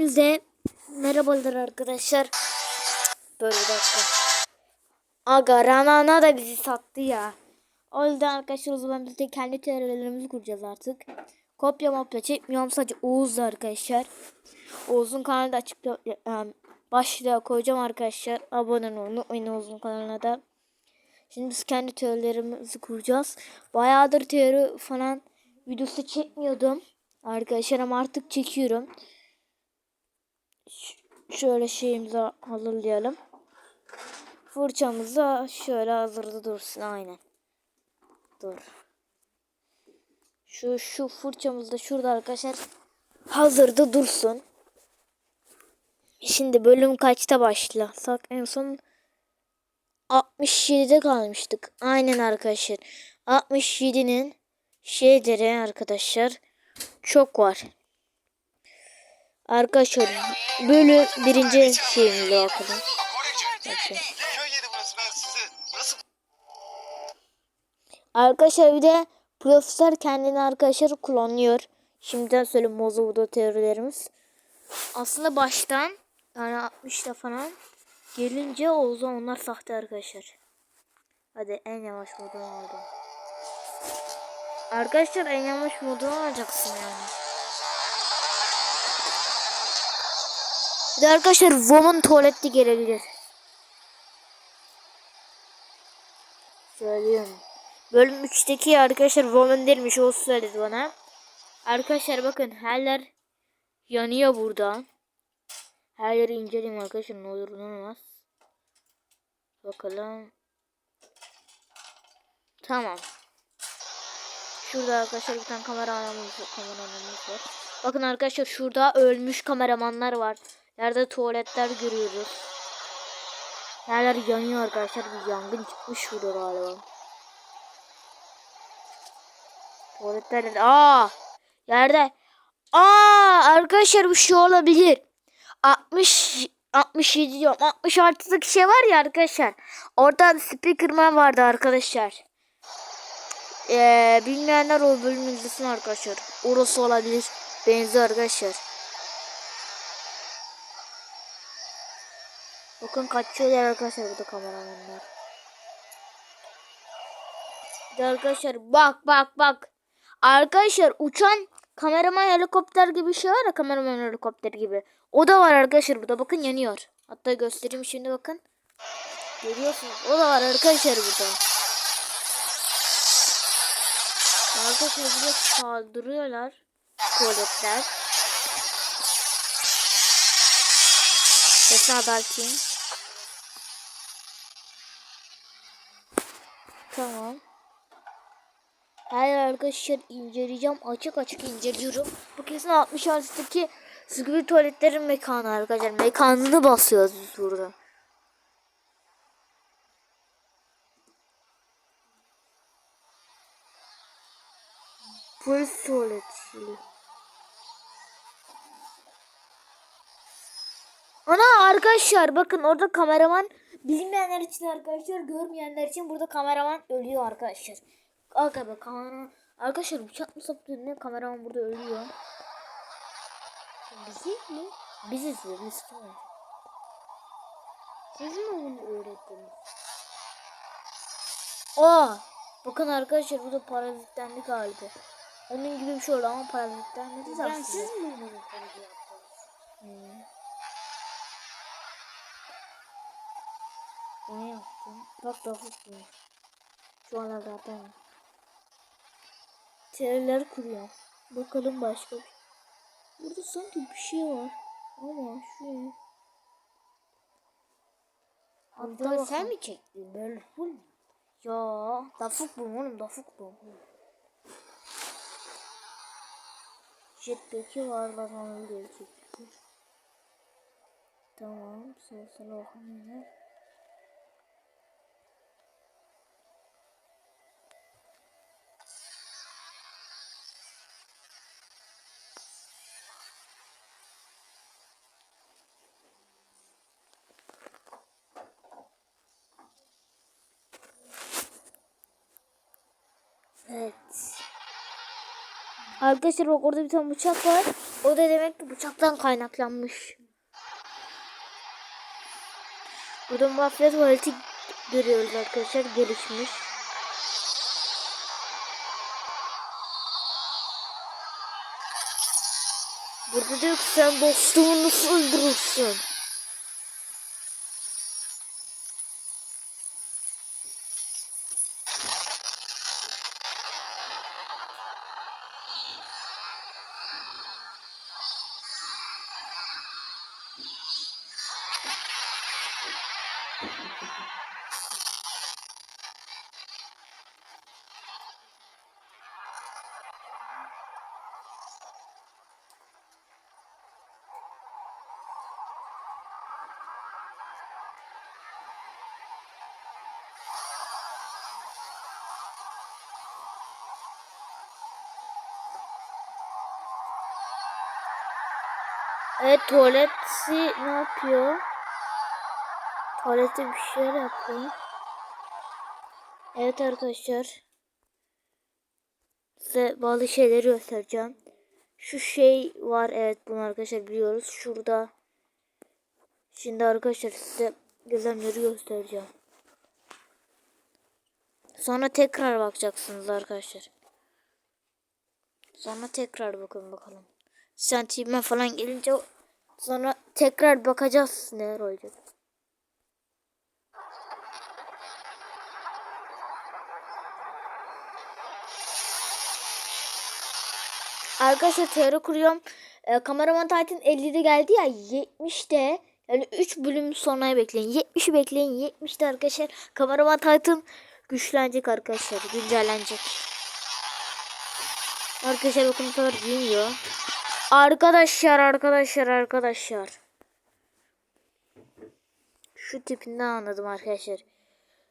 Hepinize merhabalar arkadaşlar. Böyle bir dakika. Aga Ranana da bizi sattı ya. O yüzden arkadaşlar o zaman biz de kendi teorilerimizi kuracağız artık. Kopya mopya çekmiyorum sadece Oğuz'la arkadaşlar. Oğuz'un kanalı da açıkta yani başlığa koyacağım arkadaşlar. Abone olun unutmayın Oğuz'un kanalına da. Şimdi biz kendi teorilerimizi kuracağız. Bayağıdır teori falan videosu çekmiyordum. Arkadaşlar ama artık çekiyorum. Şöyle şeyimizi hazırlayalım. Fırçamız da şöyle hazırda dursun aynen. Dur. Şu şu fırçamız da şurada arkadaşlar hazırda dursun. Şimdi bölüm kaçta başlasak en son 67'de kalmıştık. Aynen arkadaşlar. 67'nin şeyleri arkadaşlar çok var. Arkadaşlar bölüm birinci size nasıl Arkadaşlar bir de profesör kendini arkadaşlar klonluyor. Şimdiden söyleyeyim Mozovu'da teorilerimiz. Aslında baştan yani 60'ta falan gelince o zaman onlar sahte arkadaşlar. Hadi en yavaş modunu aldım. Arkadaşlar en yavaş modunu alacaksın yani. De arkadaşlar Woman tuvalette gelebilir. Söylüyorum. Bölüm 3'teki arkadaşlar Woman değilmiş o söyledi bana. Arkadaşlar bakın her yer yanıyor burada. Her yeri inceleyeyim arkadaşlar ne olur ne olmaz. Bakalım. Tamam. Şurada arkadaşlar bir tane kameramanımız, kameramanımız var. Bakın arkadaşlar şurada ölmüş kameramanlar var. Yerde tuvaletler görüyoruz. Yerler yanıyor arkadaşlar. Bir yangın çıkmış burada galiba. Tuvaletler nerede? Aa! Yerde. Aa! Arkadaşlar bu şey olabilir. 60 67 diyorum. 66'lık şey var ya arkadaşlar. Orada speakerman vardı arkadaşlar. Ee, bilmeyenler o bölümü izlesin arkadaşlar. Orası olabilir. Benziyor arkadaşlar. Bakın kaçıyorlar arkadaşlar burada kameramanlar. Bir arkadaşlar bak bak bak. Arkadaşlar uçan kameraman helikopter gibi bir şey var ya kameraman helikopter gibi. O da var arkadaşlar burada bakın yanıyor. Hatta göstereyim şimdi bakın. Görüyorsunuz o da var arkadaşlar burada. Arkadaşlar burada saldırıyorlar. Tuvaletler. Esna Berkin. Tamam. Her arkadaşlar inceleyeceğim. Açık açık inceliyorum. Bu kesin 66'daki Squid tuvaletlerin mekanı arkadaşlar. Mekanını basıyoruz biz burada. Polis tuvaleti. Ana arkadaşlar bakın orada kameraman bilmeyenler için arkadaşlar görmeyenler için burada kameraman ölüyor arkadaşlar. Be kameraman arkadaşlar bıçak mı saptı ne kameraman burada ölüyor. Bizi mi? Biziz biz kim? Siz mi onu öğrettiniz? Aa bakın arkadaşlar burada parazitlendi galiba. Onun gibi bir şey oldu ama parazitlenmedi de Ben aslında. siz mi bunu yaptınız? Hmm. Ne yaptın? Bak da bu. Şu an zaten. Teoriler kuruyor. Bakalım başka bir Burada sanki bir şey var. Ama şu? Hatta sen mi çektin böyle full? Ya dafuk bu oğlum dafuk bu. Jetpack'i var lan onu gelecek. Tamam sırasını okuyayım. Evet. Arkadaşlar bak orada bir tane bıçak var. O da demek ki bıçaktan kaynaklanmış. Burada mafya tuvaleti görüyoruz arkadaşlar gelişmiş. Burada diyor ki sen dostumu öldürürsün? Evet tuvaleti ne yapıyor? Tuvalette bir şeyler yapıyor. Evet arkadaşlar. Size bazı şeyleri göstereceğim. Şu şey var evet bunu arkadaşlar biliyoruz. Şurada. Şimdi arkadaşlar size gözlemleri göstereceğim. Sonra tekrar bakacaksınız arkadaşlar. Sonra tekrar bakın bakalım. Sentime falan gelince sonra tekrar bakacağız neler olacak. Arkadaşlar teori kuruyorum. Ee, kameraman Titan 50'de geldi ya 70'de yani 3 bölüm sonra bekleyin. 70'i bekleyin. 70'de arkadaşlar kameraman Titan güçlenecek arkadaşlar. Güncellenecek. Arkadaşlar bakın bu sefer giymiyor. Arkadaşlar arkadaşlar arkadaşlar. Şu tipinden anladım arkadaşlar.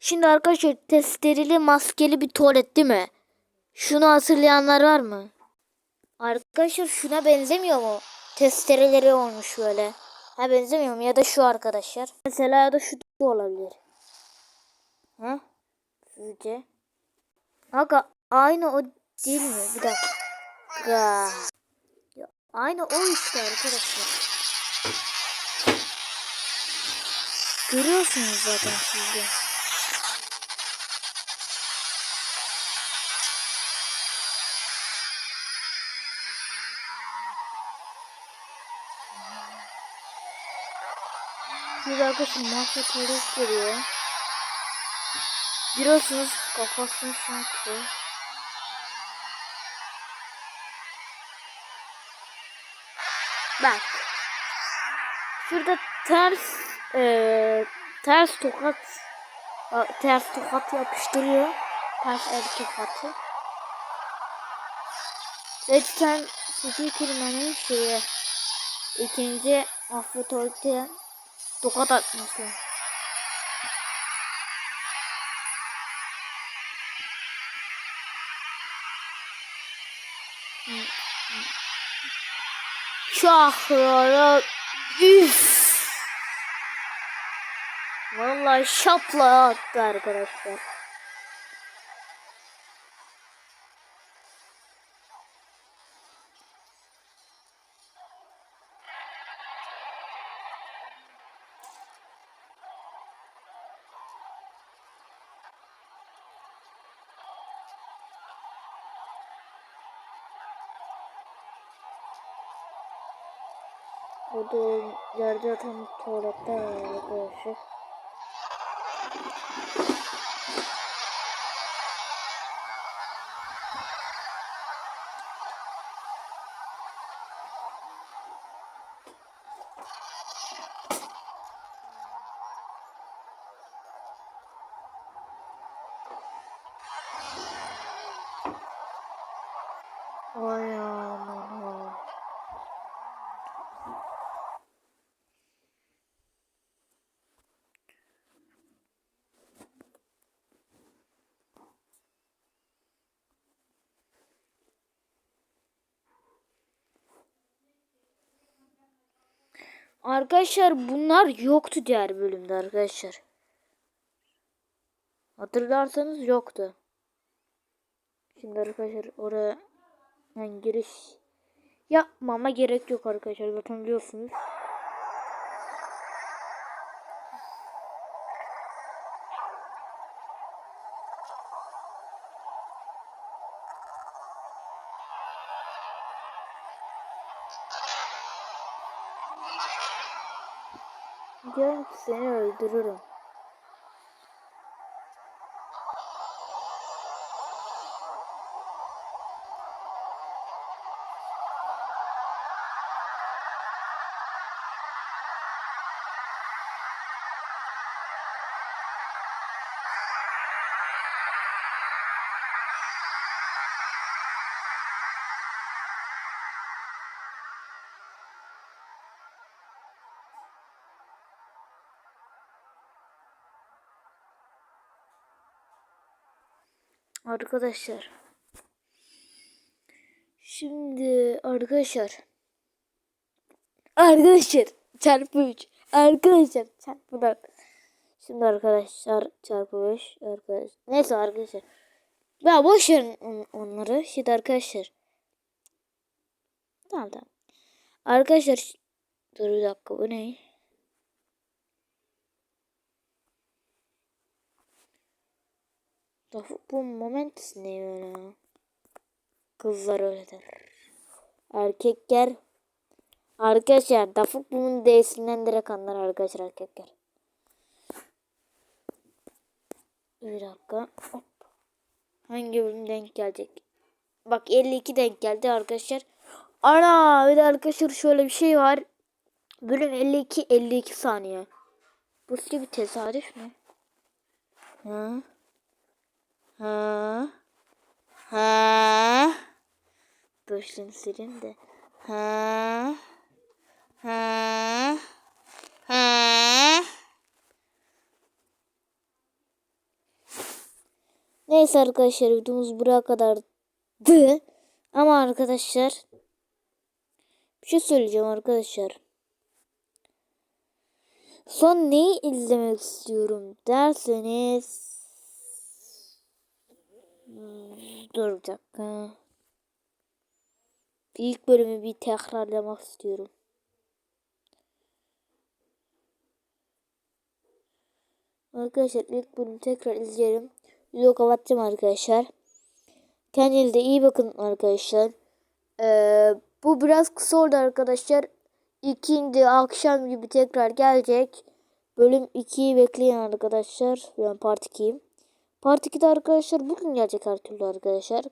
Şimdi arkadaşlar testereli maskeli bir tuvalet değil mi? Şunu hatırlayanlar var mı? Arkadaşlar şuna benzemiyor mu? Testereleri olmuş böyle. Ha benzemiyor mu? Ya da şu arkadaşlar. Mesela ya da şu da olabilir. Ha? Sizce? Aga aynı o değil mi? Bir dakika. Aynı o işte arkadaşlar. Görüyorsunuz zaten siz de. Bir arkadaşım mafya polis geliyor. Biliyorsunuz kafasını şartlı. Bak. Şurada ters eee ters tokat ters tokat yapıştırıyor. Ters el tokatı. Lütfen Sıkı kelimenin şeyi ikinci affet ortaya tokat atması. Şahlara üf. Vallahi şapla attı arkadaşlar. O da yerde yatan tuvalette arkadaşlar. Ay Arkadaşlar bunlar yoktu diğer bölümde arkadaşlar. Hatırlarsanız yoktu. Şimdi arkadaşlar oraya Yani giriş yapmama gerek yok arkadaşlar. Zaten biliyorsunuz. Diyorum ki seni öldürürüm. Arkadaşlar. Şimdi arkadaşlar. Arkadaşlar çarpı 3. Arkadaşlar çarpı 4. Şimdi arkadaşlar çarpı 5 arkadaş. Neyse arkadaşlar. Ya boş verin on- onları. Şimdi arkadaşlar. Tamam tamam. Arkadaşlar dur bir dakika bu ne? Da bu moment ne böyle? Kızlar öyle der. Erkekler Arkadaşlar Dafuk bunun D'sinden direkt anlar arkadaşlar erkekler. Bir dakika. Hop. Hangi bölüm denk gelecek? Bak 52 denk geldi arkadaşlar. Ana bir de arkadaşlar şöyle bir şey var. Bölüm 52 52 saniye. Bu bir tesadüf mü? Ha? Ha? Ha? Şunu sileyim de. Ha? Ha? Ha? Neyse arkadaşlar videomuz buraya kadardı. Ama arkadaşlar bir şey söyleyeceğim arkadaşlar. Son neyi izlemek istiyorum derseniz dur bir dakika. İlk bölümü bir tekrarlamak istiyorum. Arkadaşlar ilk bölümü tekrar izleyelim. Video kapatacağım arkadaşlar. Kendinize iyi bakın arkadaşlar. Ee, bu biraz kısa oldu arkadaşlar. İkinci akşam gibi tekrar gelecek. Bölüm 2'yi bekleyin arkadaşlar. Yani part 2'yi. Part 2'de arkadaşlar bugün gelecek her türlü arkadaşlar.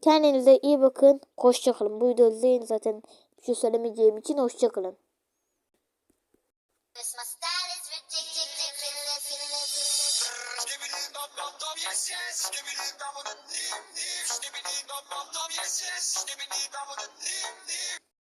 Kendinize iyi bakın. Hoşçakalın. Bu videoyu izleyin zaten bir şey söylemeyeceğim için hoşçakalın. Yes yes.